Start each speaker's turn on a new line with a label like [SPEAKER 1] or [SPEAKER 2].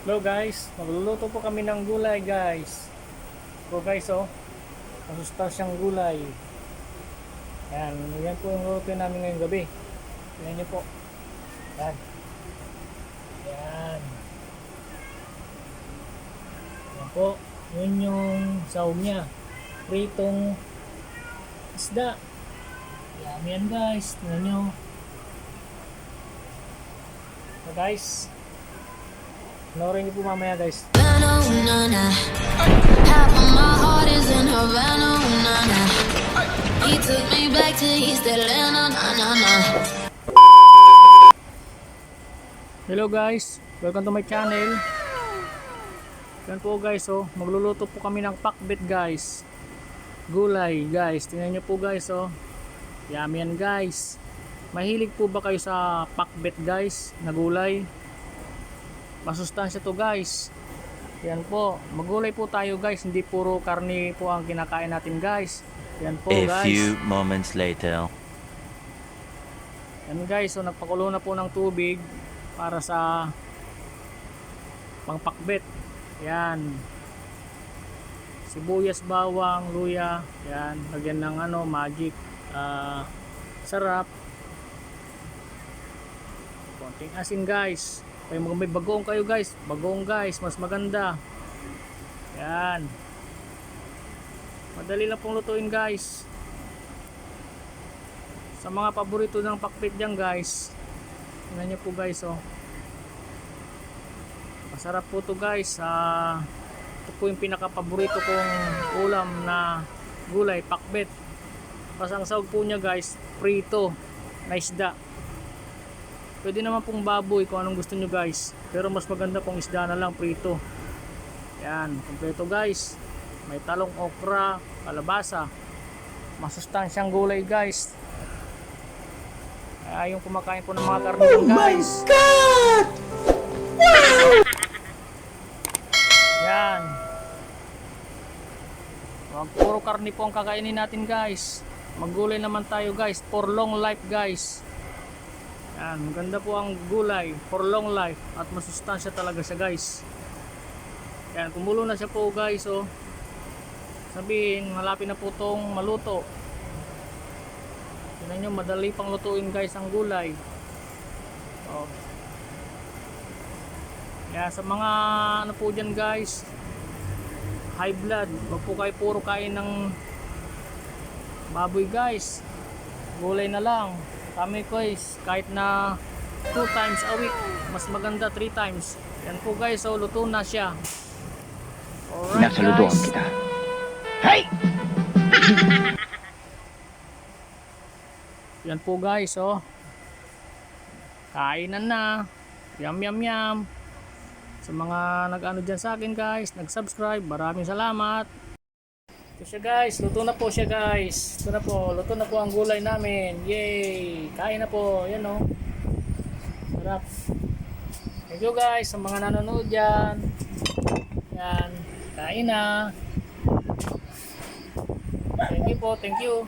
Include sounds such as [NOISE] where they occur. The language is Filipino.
[SPEAKER 1] Hello guys, magluluto po kami ng gulay guys. So guys oh, masustansyang gulay. Yan, yan po yung luto namin ngayong gabi. Tingnan niyo po. Yan. Yan. Yan po. Yun yung sahog niya. Pritong isda. Yan yan guys. Tingnan nyo. So guys, Panoorin niyo po mamaya guys. Hello guys, welcome to my channel. Yan po guys oh, magluluto po kami ng pakbet guys. Gulay guys, tingnan nyo po guys oh. Yummy yan guys. Mahilig po ba kayo sa pakbet guys na gulay? Masustansya to guys. Yan po, magulay po tayo guys, hindi puro karne po ang kinakain natin guys. Yan po
[SPEAKER 2] A
[SPEAKER 1] guys.
[SPEAKER 2] few moments later.
[SPEAKER 1] Yan guys, so nagpakulo na po ng tubig para sa pangpakbet. Yan. Sibuyas, bawang, luya. Yan, lagyan ng ano, magic. ah, sarap. Konting asin guys. Kaya mga may bagoong kayo guys. Bagoong guys, mas maganda. Yan. Madali lang pong lutuin guys. Sa mga paborito ng pakpit dyan guys. Tingnan nyo po guys oh. Masarap po to guys. Ah ito po yung pinaka paborito kong ulam na gulay pakbet pasang sahog po niya guys prito na isda pwede naman pong baboy kung anong gusto nyo guys pero mas maganda pong isda na lang prito yan kompleto guys may talong okra kalabasa masustansyang gulay guys ay yung kumakain po ng mga karne oh guys. God! Yan. Wag puro karne po ang kakainin natin guys. Maggulay naman tayo guys. For long life guys. Yan. Maganda po ang gulay. For long life. At masustansya talaga siya guys. Yan. Kumulo na siya po guys. Oh. Sabihin, malapit na po tong maluto. Tingnan nyo, madali pang lutuin guys ang gulay. Oh. Kaya sa mga ano po dyan guys, high blood, wag po kayo puro kain ng baboy guys. Gulay na lang. Kami guys, kahit na 2 times a week, mas maganda 3 times. Yan po guys, so luto na siya. Alright
[SPEAKER 3] Nasaludoan
[SPEAKER 1] guys.
[SPEAKER 3] kita. [LAUGHS]
[SPEAKER 1] Yan po guys, oh. Kainan na. Yum yum yum. Sa mga nag-ano dyan sa akin guys, nag-subscribe, maraming salamat. Ito siya guys, luto na po siya guys. Ito na po, luto na po ang gulay namin. Yay! Kain na po, yan oh. Sarap. Thank you guys sa mga nanonood dyan. Yan, kain na. Thank you po, thank you.